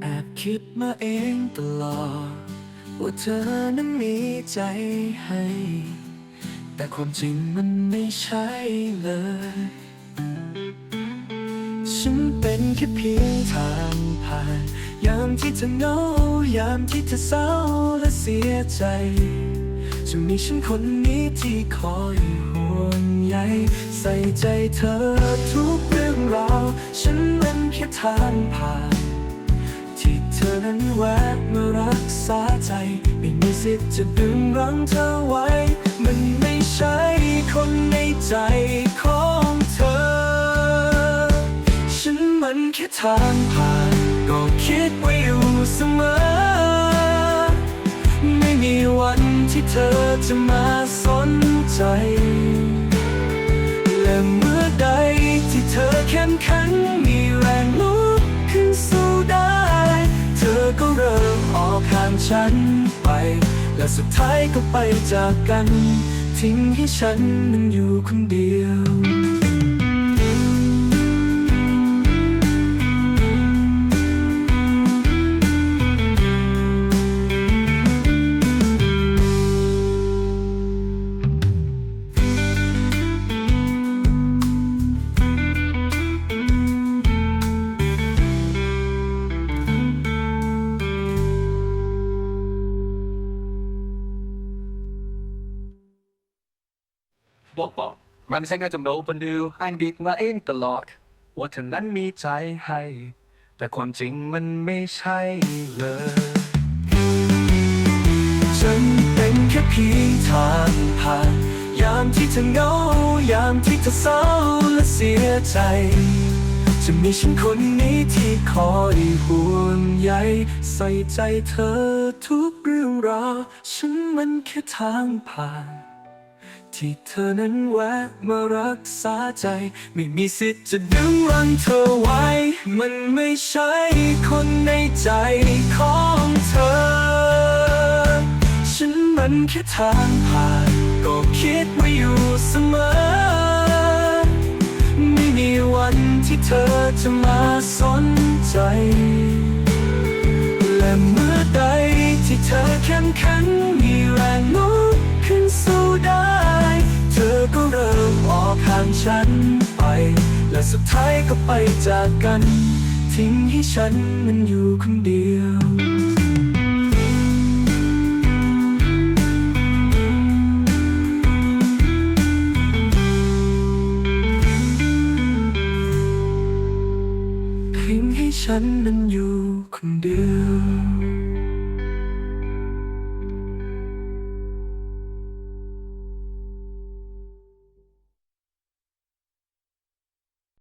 แอบคิดมาเองตลอด ว่าเธอนั้นมีใจให้ แต่ความจริงมันไม่ใช่เลย ฉันเป็นแค่เพียงทางผ่าน ยามที่เธอเหงายามที่เธอเศร้าและเสียใจ จะมีฉันคนนี้ที่คอยห่วงใยใส่ใจเธอทุกเรื่องราว ฉันเป็นแค่ทางผ่าน ที่เธอนั้นแวะมารักษาใจ ไม่มีสิทธิ์จะดึงรั้งเธอไว้ มันไม่ใช่คนในใจของเธอ ฉันมันแค่ทางผ่าน ก็คิดไว้อยู่เสมอ ไม่มีวันที่เธอจะมาสนใจ และเมื่อใดที่เธอเข้มแข็งมีแรงลุกขึ้นสู้ได้ เธอก็เริ่มออกห่างฉันไป และสุดท้ายก็ไปจากกัน ทิ้งให้ฉันนั้นอยู่คนเดียว บอกบอกมันใช่งานจำโนบันดูอันดีมาเองตลอด ว่าเธอนั้นมีใจให้ แต่ความจริงมันไม่ใช่เลย ฉันเป็นแค่เพียงทางผ่าน ยามที่เธอเหงา ยามที่เธอเศร้าและเสียใจ จะมีฉันคนนี้ที่คอยห่วงใยใส่ใจเธอทุกเรื่องราว ฉันมันแค่ทางผ่าน ที่เธอนั้นแวะมารักษาใจ ไม่มีสิทธิ์จะดึงรั้งเธอไว้ มันไม่ใช่คนในใจของเธอ ฉันมันแค่ทางผ่าน ก็คิดไว้อยู่เสมอ ไม่มีวันที่เธอจะมาสนใจ และเมื่อใดที่เธอเข้มแข็งมีแรงางฉันไป และสุดท้ายก็ไปจากกัน ทิ้งให้ฉันมันอยู่คนเดียวทิ้งให้ฉันนั้นอยู่คนเดียว